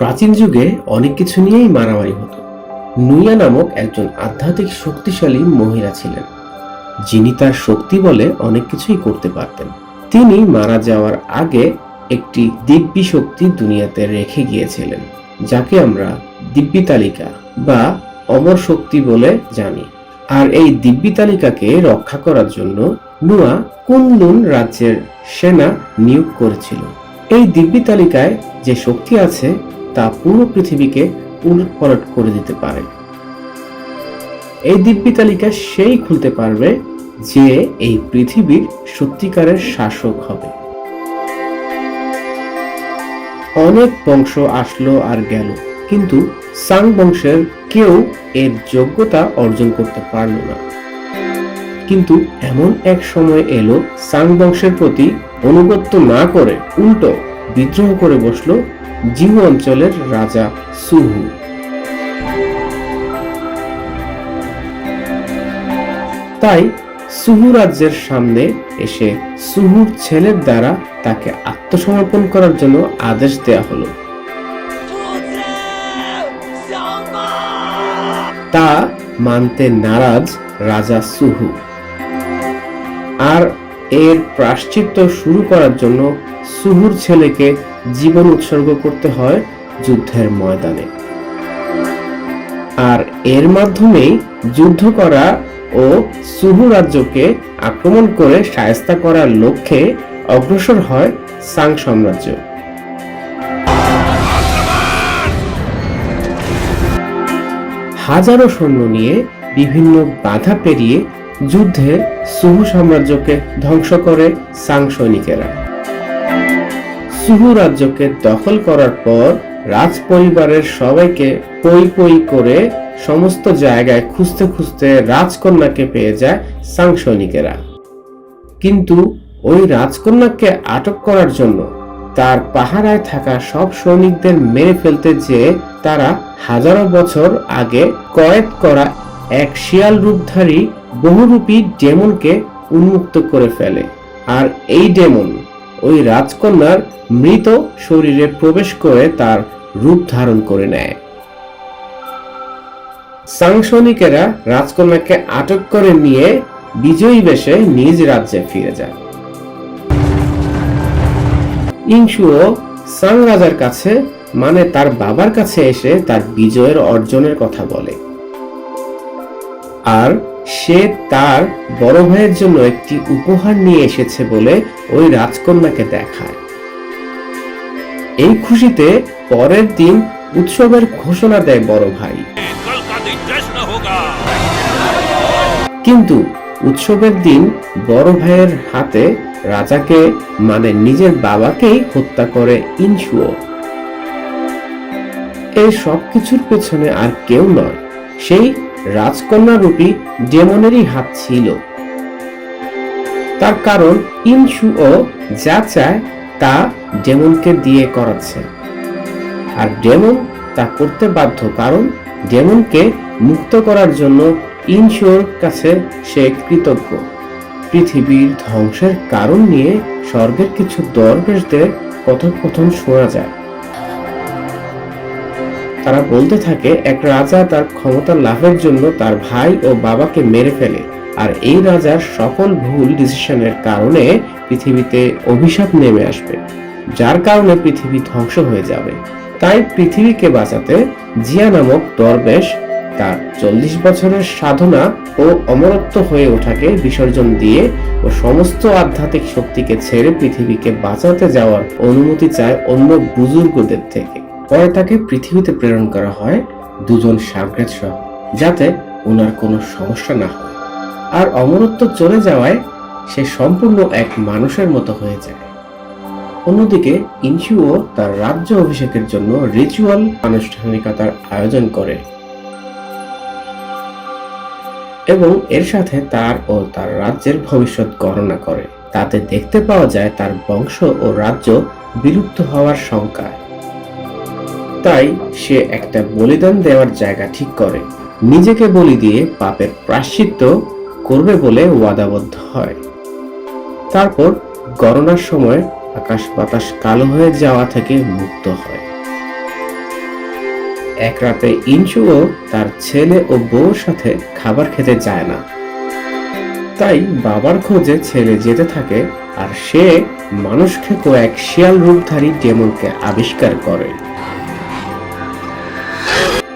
প্রাচীন যুগে অনেক কিছু নিয়েই মারামারি হতো। নুইয়া নামক একজন আধ্যাত্মিক শক্তিশালী মহিলা ছিলেন, যিনি তার শক্তি বলে অনেক কিছুই করতে পারতেন। তিনি মারা যাওয়ার আগে একটি দিব্যি শক্তি দুনিয়াতে রেখে গিয়েছিলেন, যাকে আমরা দিব্যি তালিকা বা অমর শক্তি বলে জানি। আর এই দিব্যি তালিকাকে রক্ষা করার জন্য নুয়া কুনলুন রাজ্যের সেনা নিয়োগ করেছিল। এই দিব্যি তালিকায় যে শক্তি আছে তা পুরো পৃথিবীকে উলট পালট করে দিতে পারে। এই দিব্যি তালিকা সেই খুলতে পারবে যে এই পৃথিবীর সত্যিকারের শাসক হবে। অনেক বংশ আসলো আর গেল, কিন্তু সাং বংশের কেউ এর যোগ্যতা অর্জন করতে পারল না। কিন্তু এমন এক সময় এলো সাং বংশের প্রতি অনুগত্য না করে উল্টো বিদ্রোহ করে বসল জিহু অঞ্চলের রাজা সুহু। তাই সুহু রাজ্যের সামনে এসে সুহুর ছেলের দ্বারা তাকে আত্মসমর্পণ করার জন্য আদেশ দেয়া হলো। তা মানতে নারাজ রাজা সুহু। আর এর প্রাশ্চিত্য শুরু করার জন্য সুহুর ছেলেকে জীবন উৎসর্গ করতে হয় যুদ্ধের ময়দানে। আর এর মাধ্যমেই যুদ্ধ করা ও সুহু রাজ্যকে আক্রমণ করে সায়স্তা করার লক্ষ্যে অগ্রসর হয় সাং সাম্রাজ্য। হাজারো সৈন্য নিয়ে বিভিন্ন বাধা পেরিয়ে যুদ্ধে সুহু সাম্রাজ্যকে ধ্বংস করে সাং সৈনিকেরা। সুহু রাজ্যকে দখল করার পর রাজ পরিবারের সবাইকে পই পই করে সমস্ত জায়গায় খুঁজতে খুঁজতে রাজকন্যাকে পেয়ে যায় সাং সৈনিকেরা কিন্তু ওই রাজকন্যাকে আটক করার জন্য তার পাহারায় থাকা সব সৈনিকদের মেরে ফেলতে যে তারা হাজারো বছর আগে কয়েদ করা এক শিয়াল রূপধারী বহুরূপী ডেমনকে উন্মুক্ত করে ফেলে। আর এই ডেমন ওই রাজকন্যার মৃত শরীরে প্রবেশ করে তার রূপ ধারণ করে নেয়। সাং সৈনিকেরা রাজকন্যাকে আটক করে নিয়ে বিজয়ী বেশে নিজ রাজ্যে ফিরে যায়। ইংশুও সাং রাজার কাছে মানে তার বাবার কাছে এসে তার বিজয়ের অর্জনের কথা বলে। আর সে তার বড় ভাইয়ের জন্য একটি উপহার নিয়ে এসেছে বলে ওই রাজকন্যাকে দেখায়। এই খুশিতে পরের দিন উৎসবের ঘোষণা দেয় বড় ভাই। কিন্তু উৎসবের দিন বড় ভাইয়ের হাতে রাজাকে মানে নিজের বাবাকেই হত্যা করে ইনসুও। এই সবকিছুর পেছনে আর কেউ নয়, সেই রাজকন্যা রূপী ডেমনেরই হাত ছিল। তার কারণ ইনসুও যা চায় তা ডেমনকে দিয়ে করাচ্ছে। আর ডেমন তা করতে বাধ্য কারণ ডেমনকে মুক্ত করার জন্য ইনশোর কাছে সে কৃতজ্ঞ। পৃথিবীর ধ্বংসের কারণ নিয়ে স্বর্গের কিছু দরবেশদের কথোপকথন শোনা যায়। তারা বলতে থাকে, এক রাজা তার ক্ষমতা লাভের জন্য তার ভাই ও বাবাকে মেরে ফেলে। আর এই রাজার সকল ভুল ডিসিশনের কারণে পৃথিবীতে অভিশাপ নেমে আসবে, যার কারণে পৃথিবী ধ্বংস হয়ে যাবে। তাই পৃথিবীকে বাঁচাতে জিয়া নামক দরবেশ তার চল্লিশ বছরের সাধনা ও অমরত্ব হয়ে ওঠাকে বিসর্জন দিয়ে ও সমস্ত আধ্যাত্মিক শক্তিকে ছেড়ে পৃথিবীকে বাঁচাতে যাওয়ার অনুমতি চায় অন্য বুজুর্গদের থেকে। পরে তাকে পৃথিবীতে প্রেরণ করা হয় দুজন সাগ্রেত সহ যাতে ওনার কোনো সমস্যা না হয়। আর অমরত্ব চলে যাওয়ায় সে সম্পূর্ণ এক মানুষের মতো হয়ে যায়। অন্যদিকে ইনসুও তার রাজ্য অভিষেকের জন্য রিচুয়াল আনুষ্ঠানিকতার আয়োজন করে। এবং এর সাথে তার ও তার রাজ্যের ভবিষ্যৎ গণনা করে। তাতে দেখতে পাওয়া যায় তার বংশ ও রাজ্য বিলুপ্ত হওয়ার শঙ্কায় তাই সে একটা বলিদান দেওয়ার জায়গা ঠিক করে। নিজেকে বলি দিয়ে পাপের প্রাশ্চিত্য করবে বলে ওয়াদাবদ্ধ হয়। তারপর গণনার সময় আকাশ বাতাস কালো হয়ে যাওয়া থেকে মুক্ত হয়। এক রাতে ইনসুও তার ছেলে ও বউর সাথে খাবার খেতে যায় না। তাই বাবার খোঁজে ছেলে যেতে থাকে আর সে মানুষকে খেকো এক শিয়াল রূপধারী ডেমনকে আবিষ্কার করে।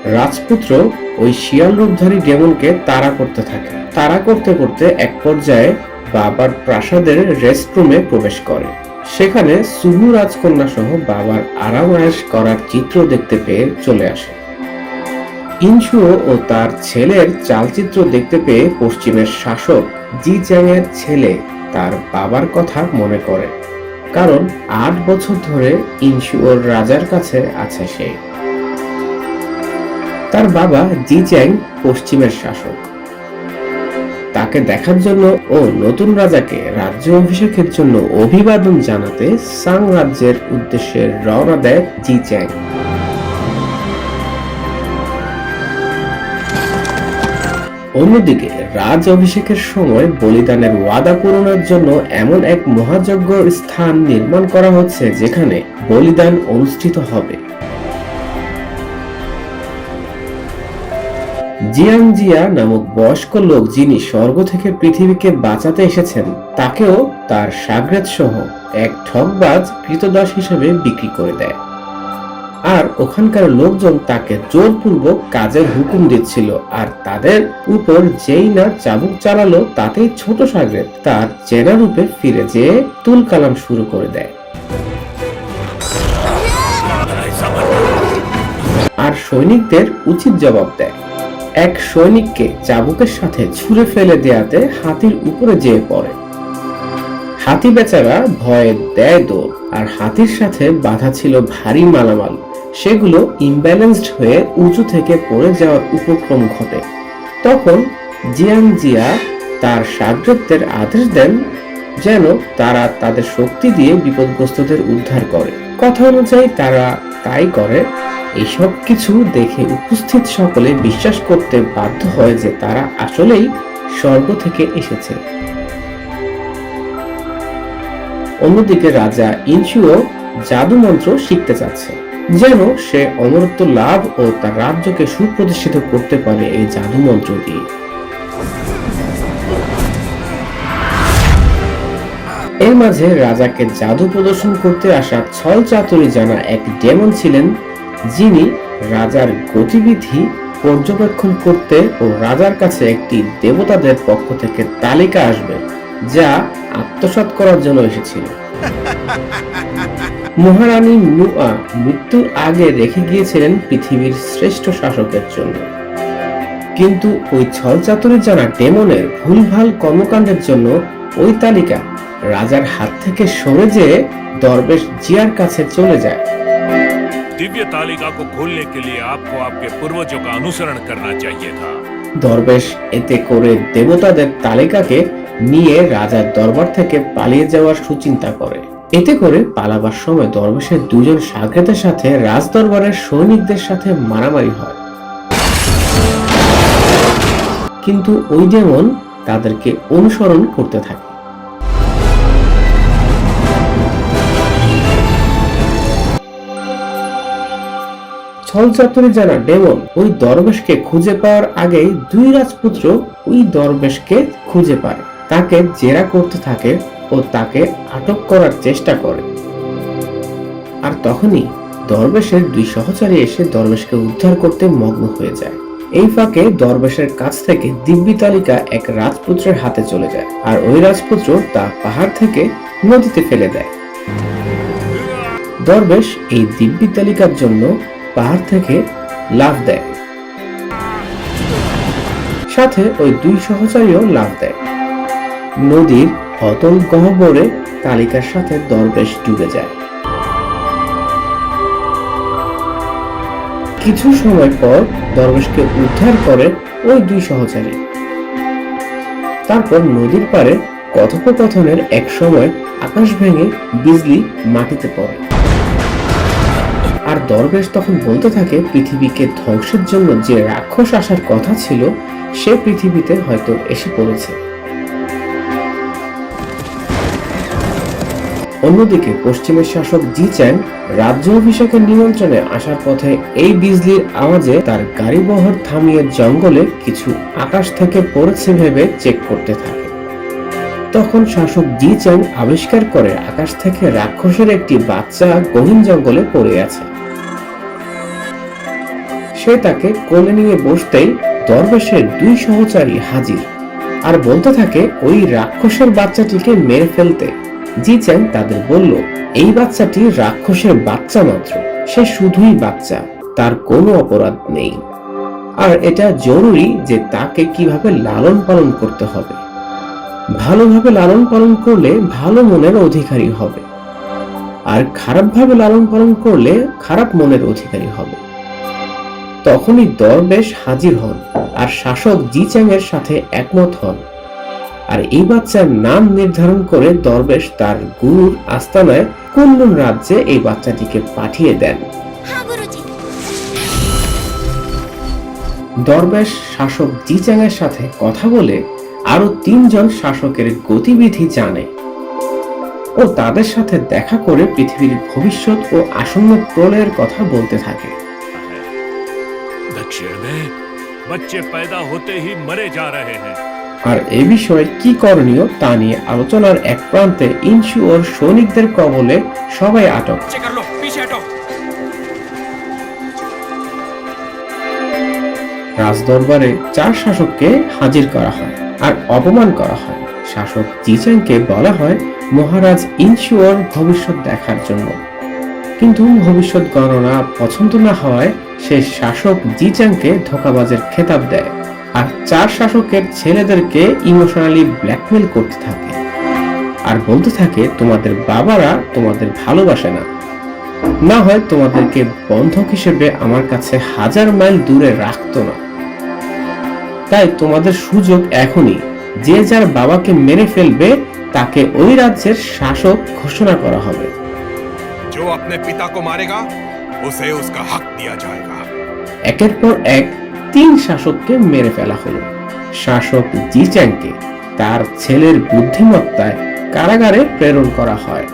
রাজপুত্র ওই শিয়াল রূপধারী ডেমনকে তাড়া করতে থাকে। তাড়া করতে করতে এক পর্যায়ে বাবার প্রাসাদের রেস্টরুমে প্রবেশ করে। সেখানে সুহু রাজকন্যা সহ বাবার আরামায়াস করার চিত্র দেখতে পেয়ে চলে আসে। ইনসুও ও তার ছেলের চালচিত্র দেখতে পেয়ে পশ্চিমের শাসক জি চ্যাং এর ছেলে তার বাবার কথা মনে করে। কারণ আট বছর ধরে ইনসুওর রাজার কাছে আছে সে। তার বাবা জি চ্যাং পশ্চিমের শাসক। তাকে দেখার জন্য ও নতুন রাজাকে রাজ্য অভিষেকের জন্য অভিবাদন জানাতে সাং রাজ্যের উদ্দেশ্যে রওনা দেয় জি চ্যাং অন্যদিকে রাজ অভিষেকের সময় বলিদানের ওয়াদা পূরণের জন্য এমন এক মহাযজ্ঞ স্থান নির্মাণ করা হচ্ছে যেখানে বলিদান অনুষ্ঠিত হবে। জিয়াংজিয়া নামক বয়স্ক লোক যিনি স্বর্গ থেকে পৃথিবীকে বাঁচাতে এসেছেন, তাকেও তার সাগরেদ সহ এক ঠকবাজ কৃতদাস হিসেবে বিক্রি করে দেয়। আর ওখানকার লোকজন তাকে জোরপূর্বক কাজের হুকুম দিচ্ছিল, আর তাদের উপর যেই না চাবুক চালালো, তাতেই ছোট সাগরেদ তার চেনা রূপে ফিরে যেয়ে তুল কালাম শুরু করে দেয়। আর সৈনিকদের উচিত জবাব দেয়। এক সৈনিককে চাবুকের সাথে ছুঁড়ে ফেলে দেয়াতে হাতির উপরে যেয়ে পড়ে। হাতি বেচারা ভয়ে দেয় দৌড়, আর হাতির সাথে বাধা ছিল ভারী মালামাল। সেগুলো ইমব্যালেন্সড হয়ে উঁচু থেকে পড়ে যাওয়ার উপক্রম ঘটে। তখন জিয়াং জিয়া তার সাগরত্বের আদেশ দেন যেন তারা তাদের শক্তি দিয়ে বিপদগ্রস্তদের উদ্ধার করে। কথা অনুযায়ী তারা তাই করে। এসব কিছু দেখে উপস্থিত সকলে বিশ্বাস করতে বাধ্য হয় যে তারা আসলেই স্বর্গ থেকে এসেছে। অন্যদিকে রাজা ইনসুও জাদু মন্ত্র শিখতে চাচ্ছে, যেন সে অমরত্ব লাভ ও তার রাজ্যকে সুপ্রতিষ্ঠিত করতে পারে এই জাদু মন্ত্র দিয়ে। এর মাঝে রাজাকে জাদু প্রদর্শন করতে আসা ছল চাতুরি জানা এক ডেমন ছিলেন যিনি রাজার গতিবিধি পর্যবেক্ষণ করতে ও রাজার কাছে একটি দেবতাদের পক্ষ থেকে তালিকা আসবে যা আত্মসাৎ করার জন্য এসেছিল। মহারানী নুয়া মৃত্যুর আগে রেখে গিয়েছিলেন পৃথিবীর শ্রেষ্ঠ শাসকের জন্য। কিন্তু ওই ছলচাতুরি জানা ডেমনের ভুলভাল কর্মকাণ্ডের জন্য ওই তালিকা রাজার হাত থেকে সরে যেয়ে দরবেশ জিয়ার কাছে চলে যায়। दिव्य तालिका को खोलने के लिए आपको आपके पूर्वजों का अनुसरण करना चाहिए था দরবেশ এতে করে দেবতাদের তালিকাকে নিয়ে রাজার দরবার থেকে পালিয়ে যাওয়ার সুচিন্তা করে এতে করে পালাবার সময় দরবেশের দুজন সাগরেদের সাথে রাজ দরবারের সৈনিকদের সাথে মারামারি হয় কিন্তু ওই ডেমন তাদেরকে অনুসরণ করতে থাকে ছলচাতুরি জানা ডেমন ওই দরবেশকে খুঁজে পাওয়ার আগেই দুই রাজপুত্র ওই দরবেশকে খুঁজে পায়। তাকে জেরা করতে থাকে ও তাকে আটক করার চেষ্টা করে। আর তখনই দরবেশের দুই সহচারী এসে দরবেশকে উদ্ধার করতে মগ্ন হয়ে যায়। এই ফাঁকে দরবেশের কাছ থেকে দিব্যি তালিকা এক রাজপুত্রের হাতে চলে যায় আর ওই রাজপুত্র তা পাহাড় থেকে নদীতে ফেলে দেয়। দরবেশ এই দিব্যি তালিকার জন্য পাহাড় থেকে লাফ দেয়। সাথে ওই দুই সহচারীও লাফ দেয়। নদীর অতল গহ্বরে তালিকার সাথে দরবেশ ডুবে যায়। কিছু সময় পর দরবেশকে উদ্ধার করে ওই দুই সহচারী। তারপর নদীর পাড়ে কথোপকথনের এক সময় আকাশ ভেঙে বিজলি মাটিতে পড়ে। আর দরবেশ তখন বলতে থাকে, পৃথিবীকে ধ্বংসের জন্য যে রাক্ষস আসার কথা ছিল, সে পৃথিবীতে হয়তো এসে পড়েছে। অন্যদিকে পশ্চিমের শাসক জি চ্যাং রাজ্য অভিষেকের নিমন্ত্রণে আসার পথে এই বিজলির আওয়াজে তার গাড়িবহর থামিয়ে জঙ্গলে কিছু আকাশ থেকে পড়েছে ভেবে চেক করতে থাকে। তখন শাসক জি চ্যাং আবিষ্কার করে আকাশ থেকে রাক্ষসের একটি বাচ্চা গহীন জঙ্গলে পড়ে আছে। সে তাকে কোলে নিয়ে বসতেই দরবেশের দুই সহচারী হাজির। আর বলতে থাকে ওই রাক্ষসের বাচ্চাটিকে মেরে ফেলতে। জি চ্যাং তাদের বলল, এই বাচ্চাটি রাক্ষসের বাচ্চা মাত্র। সে শুধুই বাচ্চা, তার কোনো অপরাধ নেই। আর এটা জরুরি যে তাকে কীভাবে লালন পালন করতে হবে। ভালোভাবে লালন পালন করলে ভালো মনের অধিকারী হবে। আর খারাপভাবে লালন পালন করলে খারাপ মনের অধিকারী হবে। তখনই দরবেশ হাজির হন আর শাসক জি চ্যাং এর সাথে একমত হন। আর এই বাচ্চার নাম নির্ধারণ করে দরবেশ তার গুরুর আস্তানায় কুনলুন রাজ্যে এই বাচ্চাটিকে পাঠিয়ে দেন। হ্যাঁ, দরবেশ শাসক জি চ্যাং এর সাথে কথা বলে আরও তিনজন শাসকের গতিবিধি জানে ও তাদের সাথে দেখা করে পৃথিবীর ভবিষ্যৎ ও আসন্ন প্রলয়ের কথা বলতে থাকে। दक्षिण में बच्चे पैदा होते ही मरे जा रहे हैं আর এ বিষয়ে কি করণীয় তা নিয়ে আলোচনার এক প্রান্তে ইনসু ওর সৈনিকদের কবলে সবাই আটক पीछे कर लो पीछे हटो রাজদরবারে চার শাসককে হাজির করা হয় আর অপমান করা হয় শাসক জিচেনকে বলা হয় মহারাজ ইনসুয়ার ভবিষ্যৎ দেখার জন্য কিন্তু ভবিষ্যৎ গণনা পছন্দ না হওয়ায় সে শাসক জিচাংকে ধোকাবাজের খেতাব দেয় আর চার শাসকের ছেলেদেরকে ইমোশনালি ব্ল্যাকমেল করতে থাকে আর বলতে থাকে তোমাদের বাবারা তোমাদের ভালোবাসে না না হয় তোমাদেরকে বন্ধক হিসেবে আমার কাছে হাজার মাইল দূরে রাখতো না তাই তোমাদের সুযোগ এখনই যে যার বাবাকে মেরে ফেলবে তাকে ওই রাজ্যের শাসক ঘোষণা করা হবে जो अपने पिता को मारेगा उसे उसका हक दिया जाएगा একের পর এক তিন শাসককে মেরে ফেলা হলো শাসক জিচ্যাংকে তার ছেলের বুদ্ধিমত্তায় কারাগারে প্রেরণ করা হয়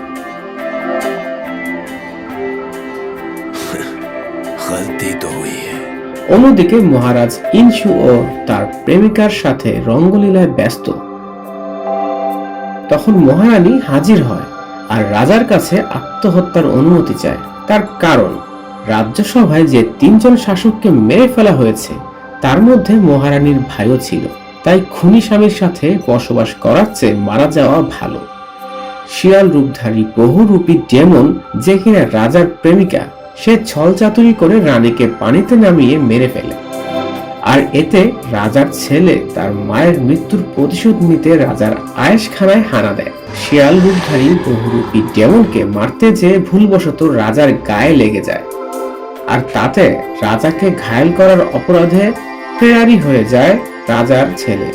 गलती तो हुई है অন্যদিকে মহারাজ ইনসু ও তার প্রেমিকার সাথে রঙ্গলীলায় ব্যস্ত তখন মহারানী হাজির হয় আর রাজার কাছে আত্মহত্যার অনুমতি চায় তার কারণ রাজ্যসভায় যে তিনজন শাসককে মেরে ফেলা হয়েছে, তার মধ্যে মহারানীর ভাইও ছিল। তাই খুনি স্বামীর সাথে বসবাস করার চেয়ে মারা যাওয়া ভালো। শিয়াল রূপধারী বহুরূপী ডেমন, যে কিনা রাজার প্রেমিকা, সে ছলচাতুরি করে রানীকে পানিতে নামিয়ে মেরে ফেলে। আর এতে রাজার ছেলে তার মায়ের মৃত্যুর প্রতিশোধ নিতে রাজার আয়েশখানায় হানা দেয়। শিয়াল রূপধারী বহুরূপী ডেমনকে মারতে যেয়ে ভুলবশত রাজার গায়ে লেগে যায়। আর তাতে রাজাকে ঘায়েল করার অপরাধে ফেরারি হয়ে যায় রাজার ছেলে।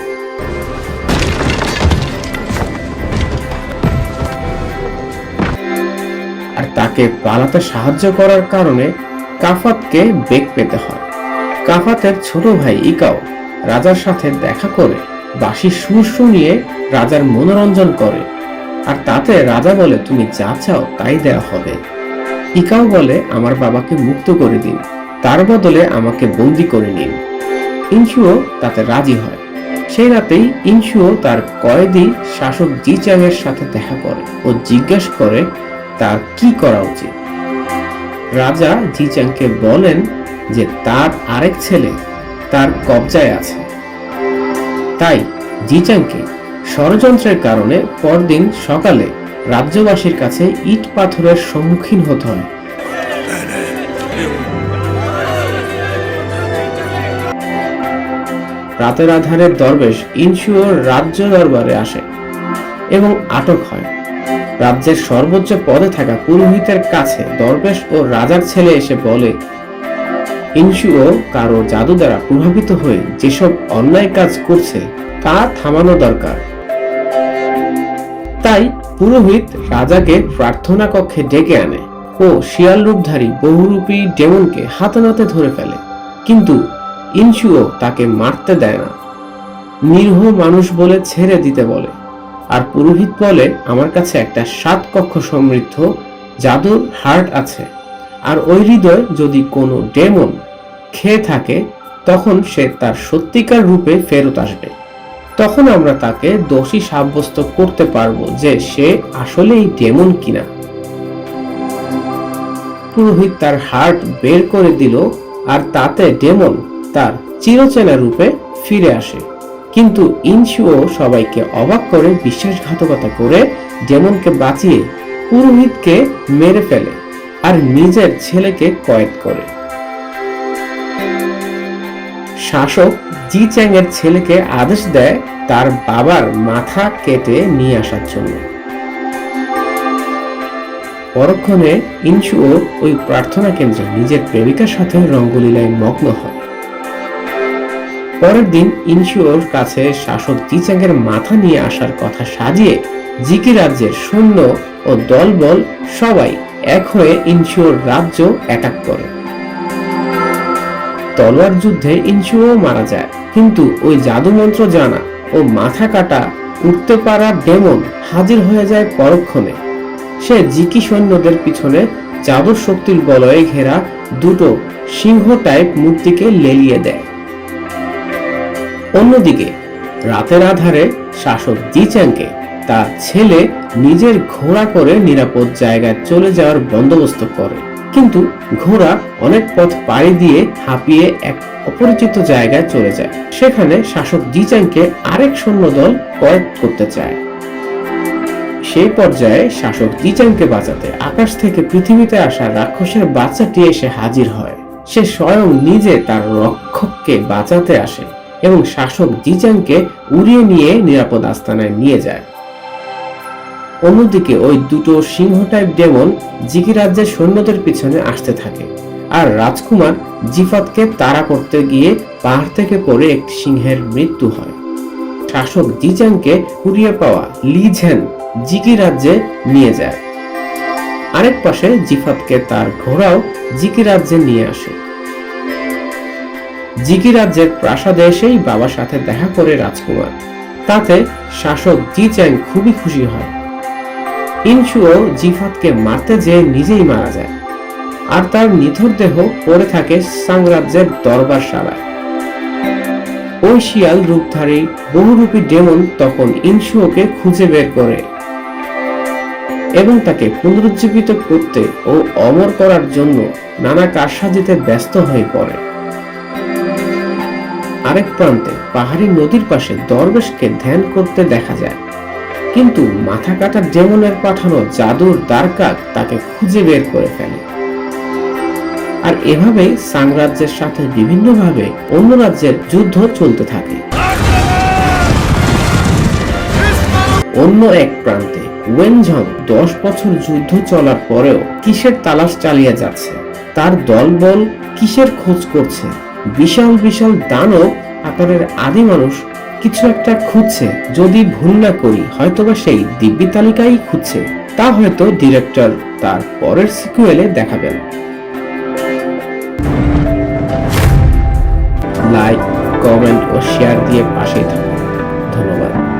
আর তাকে পালাতে সাহায্য করার কারণে কাফাতকে বেগ পেতে হয়। কাফাতের ছোট ভাই ইকাও রাজার সাথে দেখা করে বাঁশি সুর শুনিয়ে রাজার মনোরঞ্জন করে। আর তাতে রাজা বলে, তুমি যা চাও তাই দেওয়া হবে। ইকাও বলে, আমার বাবাকে মুক্ত করে দিন। তার বদলে আমাকে বন্দি করে নিন। ইনসুও তাতে রাজি হয়। সেই রাতেই ইনসুও তার কয়েদি শাসক জি এর সাথে দেখা করে ও জিজ্ঞেস করে, তার কি করা উচিত? রাজা জি চ্যাংকে বলেন যে, তার আরেক ছেলে তার কবজায় আছে। তাই জি চ্যাংকে ষড়যন্ত্রের কারণে পরদিন সকালে রাজ্যবাসীর কাছে ইট পাথরের সম্মুখীন হতে হয় রাতের আধারে দরবেশ ইনসুয়োর রাজ্য দরবারে আসে এবং আটক হয়। রাজ্যের সর্বোচ্চ পদে থাকা পুরোহিতের কাছে দরবেশ ও রাজার ছেলে এসে বলে ইনসুও কারও জাদু দ্বারা প্রভাবিত হয়ে যেসব অন্যায় কাজ করছে, তা থামানো দরকার। তাই পুরোহিত রাজাকে প্রার্থনা কক্ষে ডেকে আনে ও শিয়াল রূপধারী বহুরূপী ডেমনকে হাতে নাতে ধরে ফেলে। কিন্তু ইনসুও তাকে মারতে দেয় না। নিরীহ মানুষ বলে ছেড়ে দিতে বলে। আর পুরোহিত বলে, আমার কাছে একটা সাত কক্ষ সমৃদ্ধ জাদুর হার্ট আছে। আর ওই হৃদয় যদি কোনো ডেমন খেয়ে থাকে, তখন সে তার সত্যিকার রূপে ফেরত আসবে। তখন আমরা তাকে দোষী সাব্যস্ত করতে পারব যে সে আসলেই ডেমন কিনা। পুরোহিত তার হার্ট বের করে দিল আর তাতে ডেমন তার চিরচেনা রূপে ফিরে আসে। কিন্তু ইনসুও সবাইকে অবাক করে, বিশ্বাসঘাতকতা করে ডেমনকে বাঁচিয়ে পুরোহিতকে মেরে ফেলে আর নিজের ছেলেকে কয়েদ করে। শাসক জি চ্যাং এর ছেলেকে আদেশ দেয় তার বাবার মাথা কেটে নিয়ে আসার জন্য। পরক্ষণে ইনসুও ওই প্রার্থনা কেন্দ্রে নিজের প্রেমিকার সাথে রঙ্গলীলায় মগ্ন হয়। পরের দিন ইনসুওর কাছে শাসক জিচ্যাংয়ের মাথা নিয়ে আসার কথা সাজিয়ে জিকি রাজ্যের সৈন্য ও দলবল সবাই এক হয়ে ইনসুওর রাজ্য অ্যাটাক করে। তলোয়ার যুদ্ধে ইনসুও মারা যায়। কিন্তু ওই জাদু মন্ত্র জানা ও মাথা কাটা উঠতে পারা ডেমন হাজির হয়ে যায় পরক্ষণে। সে জিকি সৈন্যদের পিছনে জাদুর শক্তির বলয়ে ঘেরা দুটো সিংহ টাইপ মূর্তিকে লেলিয়ে দেয়। অন্যদিকে, রাতের আধারে শাসক জিচ্যাংকে তার ছেলে নিজের ঘোড়া করে নিরাপদ জায়গায় চলে যাওয়ার বন্দোবস্ত করে। কিন্তু ঘোড়া অনেক পথ পাড়ি দিয়ে হাঁপিয়ে এক অপরিচিত জায়গায় চলে যায়। সেখানে শাসক জিচ্যাংকে আরেক সৈন্যদল কয়েদ করতে চায়। সেই পর্যায়ে শাসক জিচ্যাংকে বাঁচাতে আকাশ থেকে পৃথিবীতে আসা রাক্ষসের বাচ্চাটি এসে হাজির হয়। সে স্বয়ং নিজে তার রক্ষককে বাঁচাতে আসে এবং শাসক জিচ্যাংকে উড়িয়ে নিয়ে নিরাপদ আস্তানায় নিয়ে যায়। অন্যদিকে ওই দুটো সিংহ টাইপ ডেমন জিকি রাজ্যের সৈন্যদের পিছনে আসতে থাকে। আর রাজকুমার জিফাতকে তাড়া করতে গিয়ে পাহাড় থেকে পড়ে একটি সিংহের মৃত্যু হয়। শাসক জিচ্যাংকে কুড়িয়ে পাওয়া লি ঝেন জিকি রাজ্যে নিয়ে যায়। আরেক পাশে জিফাতকে তার ঘোড়াও জিকি রাজ্যে নিয়ে আসে। জিকি রাজ্যের প্রাসাদে এসেই বাবার সাথে দেখা করে রাজকুমার। তাতে শাসক জি চ্যাং খুবই খুশি হয়। ইনসুও জিফাতকে মারতে যেয়ে নিজেই মারা যায়। আর তার নিথর দেহ পড়ে থাকে সাংরাজ্যের দরবারশালায়। ওই শিয়াল রূপধারী বহুরূপী ডেমন তখন ইনসুওকে খুঁজে বের করে এবং তাকে পুনরুজ্জীবিত করতে ও অমর করার জন্য নানা কারসাজিতে ব্যস্ত হয়ে পড়ে। আরেক প্রান্তে পাহাড়ি নদীর পাশে দরবেশকে ধ্যান করতে দেখা যায়। কিন্তু মাথা কাটা ডেমনের পাঠানো জাদুর দ্বারকাক তাকে খুঁজে বের করে ফেলে। আর এভাবেই সাংরাজ্যের সাথে বিভিন্নভাবে অন্য রাজ্যের যুদ্ধ চলতে থাকে। অন্য এক প্রান্তে ওয়েনঝং দশ বছর যুদ্ধ চলার পরেও কিসের তালাশ চালিয়ে যাচ্ছে? তার দলবল কিসের খোঁজ করছে? বিশাল বিশাল দানব আকারের আদি মানুষ কিছু একটা খুঁজছে। যদি ভুল না করি, হয়তোবা সেই দিব্যি তালিকাই খুঁজছে। তা হয়তো ডিরেক্টর তার পরের সিকুয়েলে দেখাবেন লাইক, কমেন্ট ও শেয়ার দিয়ে পাশেই থাকুন। ধন্যবাদ।